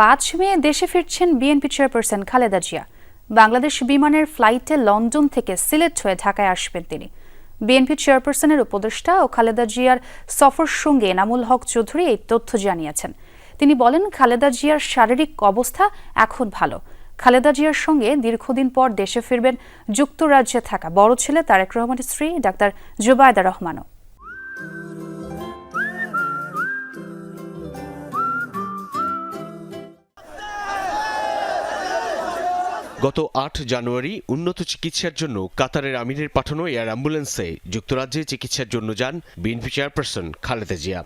পাঁচ মে দেশে ফিরছেন বিএনপি চেয়ারপারসন খালেদা জিয়া। বাংলাদেশ বিমানের ফ্লাইটে লন্ডন থেকে সিলেট হয়ে ঢাকায় আসবেন তিনি। বিএনপি চেয়ারপারসনের উপদেষ্টা ও খালেদা জিয়ার সফর সঙ্গে এনামুল হক চৌধুরী এই তথ্য জানিয়েছেন। তিনি বলেন, খালেদা জিয়ার শারীরিক অবস্থা এখন ভালো। খালেদা জিয়ার সঙ্গে দীর্ঘদিন পর দেশে ফিরবেন যুক্তরাজ্যে থাকা বড় ছেলে তারেক রহমানের স্ত্রী ডাক্তার জুবায়দা রহমানও। গত আট জানুয়ারি উন্নত চিকিৎসার জন্য কাতারের আমিরের পাঠানো এয়ার অ্যাম্বুলেন্সে যুক্তরাজ্যে চিকিৎসার জন্য যান বিএনপি চেয়ারপারসন খালেদা জিয়া।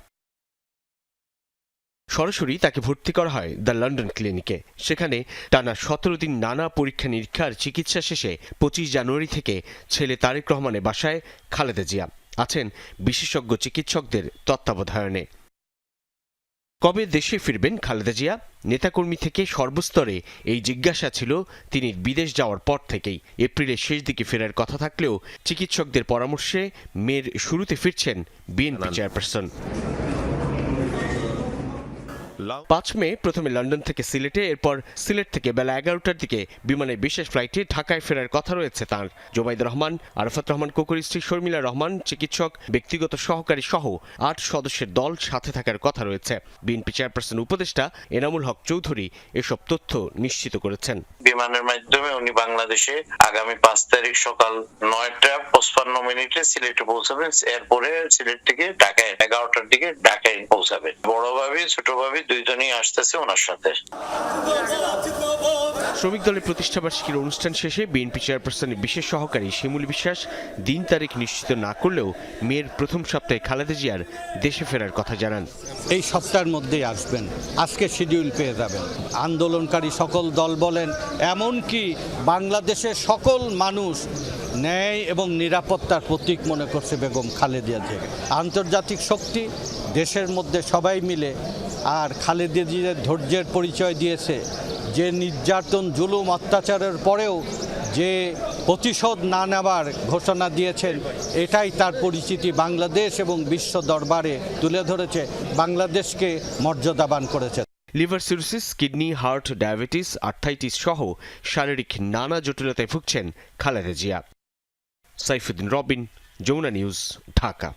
সরাসরি তাকে ভর্তি করা হয় দ্য লন্ডন ক্লিনিকে। সেখানে টানা সতেরো দিন নানা পরীক্ষা নিরীক্ষার চিকিৎসা শেষে পঁচিশ জানুয়ারি থেকে ছেলে তারেক রহমানের বাসায় খালেদা জিয়া আছেন বিশেষজ্ঞ চিকিৎসকদের তত্ত্বাবধায়নে কবে দেশে ফিরবেন খালেদা জিয়া? নেতাকর্মী থেকে সর্বস্তরে এই জিজ্ঞাসা ছিল তিনি বিদেশ যাওয়ার পর থেকেই। এপ্রিলের শেষ দিকে ফেরার কথা থাকলেও চিকিৎসকদের পরামর্শে মেয়ের শুরুতে ফিরছেন বিএনপি চেয়ারপারসন। পাঁচ মে প্রথমে লন্ডন থেকে সিলেটে এরপর সিলেট থেকে বেলা এগারোটার দিকে বিমানে বিশেষ ফ্লাইটে ঢাকায় ফেরার কথা রয়েছে তার। জোবাইদ রহমান আরফাত রহমান কোকর স্ত্রী শর্মিলা রহমান চিকিৎসক ব্যক্তিগত সহকারী সহ আট সদস্যের দল সাথে থাকার কথা রয়েছে। বিএনপি চেয়ারপারসন উপদেষ্টা এনামুল হক চৌধুরী এসব তথ্য নিশ্চিত করেছেন। বিমানের মাধ্যমে উনি বাংলাদেশে আগামী পাঁচ তারিখ সকাল নয়টা পঁচপান্ন মিনিটে সিলেটে পৌঁছাবেন। এরপরে সিলেট থেকে ঢাকায় এগারোটার দিকে ঢাকায় পৌঁছাবেন। বড় ভাবি ছোট ভাবি দুইজনই আসতেছে ওনার সাথে। শ্রমিক দলের প্রতিষ্ঠাবার্ষিকীর অনুষ্ঠান শেষে বিএনপি চেয়ারপারসনের বিশেষ সহকারী শিমুল বিশ্বাস দিন তারিখ নিশ্চিত না করলেও মেয়ের প্রথম সপ্তাহে খালেদা জিয়ার দেশে ফেরার কথা জানান। এই সপ্তাহের মধ্যেই আসবেন। আজকে শিডিউল পেয়ে যাবেন। আন্দোলনকারী সকল দল বলেন এমনকি বাংলাদেশের সকল মানুষ ন্যায় এবং নিরাপত্তার প্রতীক মনে করছে বেগম খালেদিয়া জিয়াকে। আন্তর্জাতিক শক্তি দেশের মধ্যে সবাই মিলে আর খালেদিয়া জিয়ার ধৈর্যের পরিচয় দিয়েছে, যে নির্যাতন, জুলুম, অত্যাচারের পরেও যে প্রতিশোধ না নেবার ঘোষণা দিয়েছেন, এটাই তার পরিচিতি বাংলাদেশ এবং বিশ্ব দরবারে তুলে ধরেছে, বাংলাদেশকে মর্যাদাবান করেছে। Liver cirrhosis, kidney, heart, diabetes, arthritis সহ শারীরিক নানা জটিলতায় ভুগছেন খালেদা জিয়া। সাইফুদ্দিন রবিন, যমুনা নিউজ, ঢাকা।